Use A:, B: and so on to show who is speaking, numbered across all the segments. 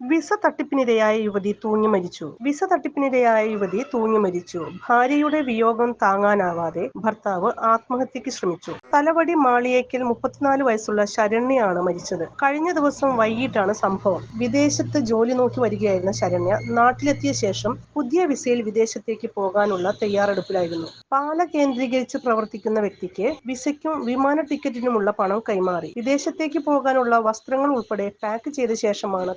A: Visa തട്ടിപ്പിനിരയായ യുവതി തൂങ്ങി മരിച്ചു. വിസ തട്ടിപ്പിനിരയായ യുവതി തൂങ്ങി മരിച്ചു. ഭാര്യയുടെ വിയോഗം താങ്ങാനാവാതെ ഭർത്താവ് ആത്മഹത്യക്ക് ശ്രമിച്ചു. തലവടി മാളിയേക്കൽ മുപ്പത്തിനാല് വയസ്സുള്ള ശരണ്യയാണ് മരിച്ചത്. കഴിഞ്ഞ ദിവസം വൈകിട്ടാണ് സംഭവം. വിദേശത്ത് ജോലി നോക്കി വരികയായിരുന്ന ശരണ്യ നാട്ടിലെത്തിയ ശേഷം പുതിയ വിസയിൽ വിദേശത്തേക്ക് പോകാനുള്ള തയ്യാറെടുപ്പിലായിരുന്നു. പാല കേന്ദ്രീകരിച്ച് പ്രവർത്തിക്കുന്ന വ്യക്തിക്ക് വിസയ്ക്കും വിമാന ടിക്കറ്റിനുമുള്ള പണം കൈമാറി. വിദേശത്തേക്ക് പോകാനുള്ള വസ്ത്രങ്ങൾ ഉൾപ്പെടെ പാക്ക് ചെയ്ത ശേഷമാണ്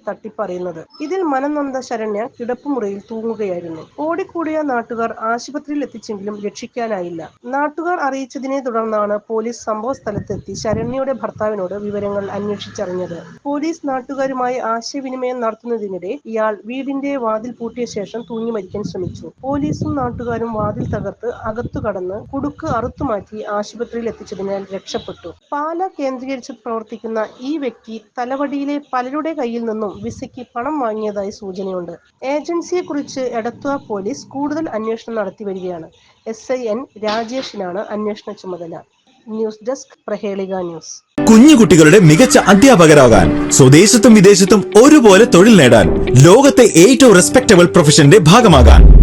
A: തട്ടിപ്പറിയുന്നത് ഇതിൽ മനനന്ദ ശരണ്യ കിടപ്പുമുറിയിൽ തൂങ്ങുകയായിരുന്നു. ഓടിക്കൂടിയ നാട്ടുകാർ ആശുപത്രിയിൽ എത്തിച്ചെങ്കിലും രക്ഷിക്കാനായില്ല. നാട്ടുകാർ അറിയിച്ചതിനെ തുടർന്നാണ് പോലീസ് സംഭവ സ്ഥലത്തെത്തി ശരണ്യയുടെ ഭർത്താവിനോട് വിവരങ്ങൾ അന്വേഷിച്ചറിഞ്ഞത്. പോലീസ് നാട്ടുകാരുമായി ആശയവിനിമയം നടത്തുന്നതിനിടെ ഇയാൾ വീടിന്റെ വാതിൽ പൂട്ടിയ ശേഷം തൂങ്ങി മരിക്കാൻ ശ്രമിച്ചു. പോലീസും നാട്ടുകാരും വാതിൽ തകർത്ത് അകത്തു കടന്ന് കുടുക്ക് അറുത്തുമാറ്റി ആശുപത്രിയിൽ എത്തിച്ചതിനാൽ രക്ഷപ്പെട്ടു. പാല കേന്ദ്രീകരിച്ച് പ്രവർത്തിക്കുന്ന ഈ വ്യക്തി തലവടിയിലെ പലരുടെ കയ്യിൽ നിന്നും വിസയ്ക്ക് പണം വാങ്ങിയതായി സൂചനയുണ്ട്. ഏജൻസിയെ കുറിച്ച് എടത്വ പോലീസ് കൂടുതൽ അന്വേഷണം നടത്തി വരികയാണ്. എസ് ഐ എൻ രാജേഷിനാണ് അന്വേഷണ ചുമതല. ന്യൂസ് ഡെസ്ക് പ്രഹേളിക ന്യൂസ്.
B: കുഞ്ഞുകുട്ടികളുടെ മികച്ച അധ്യാപകരാകാൻ സ്വദേശത്തും വിദേശത്തും ഒരുപോലെ തൊഴിൽ നേടാൻ ലോകത്തെ ഏറ്റവും റെസ്പെക്ടബിൾ പ്രൊഫഷന്റെ ഭാഗമാകാൻ.